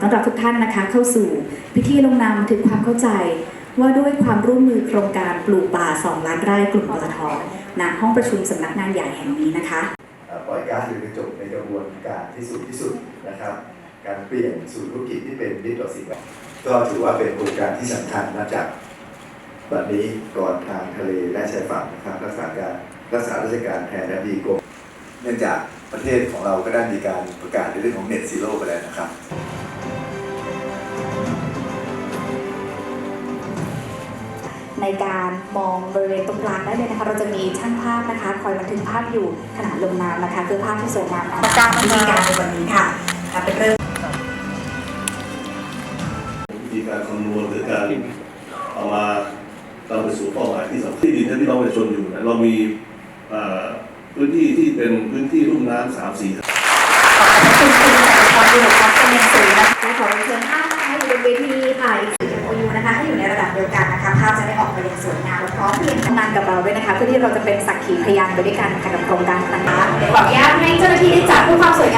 ต้อนรับทุกท่านนะคะ เข้าสู่พิธีลงนามบันทึกความเข้าใจว่าด้วยความร่วมมือโครงการปลูกป่า 2 ล้านไร่กลุ่มปตทณห้องประชุมสำนักงานใหญ่แห่งนี้นะคะปล่อยก๊าซเรือนกระจกในกระบวนการที่สุดที่สุดนะครับ การเปลี่ยนสู่ธุรกิจที่เป็นมิตรต่อสิ่งแวดล้อมก็ถือว่าเป็นโครงการที่สำคัญมาจากบัดนี้ก่อนทางทะเลและชายฝั่งนะครับรักษาการรักษาราชการแทนอดีกรมเนื่องจากประเทศของเราก็ได้มีการประกาศในเรื่องของเน็ตซีโร่ไปแล้วนะครับ ในการมองบริเวณตรงกลางได้เลยนะคะ เราจะมีช่างภาพนะคะคอยบันทึกภาพอยู่ขณะลงนามนะคะเพื่อภาพที่สวยงามของพิธีการในวันนี้ค่ะค่ะเป็นเรื่องวิธีการคำนวณหรือการเอามาเราไปสู่เป้าหมายที่สำคัญที่ดินที่พี่น้องประชาชนอยู่นะเรามีเอ่อพื้นที่ที่เป็นพื้นที่ลุ่มน้ำสามสี่ขอบคุณคุณจากละครดูดครับเป็นอย่างสูงนะคะและขอเชิญภาพนะคะอยู่บนเวทีค่ะอีกสี่โอยูนะคะให้อยู่ในระดับเดียวกันนะคะภาพจะได้ออกไปอย่างสวยงามและพร้อมเพรียงทำงานกับเราด้วยนะคะเพื่อที่เราจะเป็นสักขีพยานไปด้วยกันค่ะกับโครงการนะคะขออนุญาตให้เจ้าหน้าที่ได้จัดผู้ความสวยงาม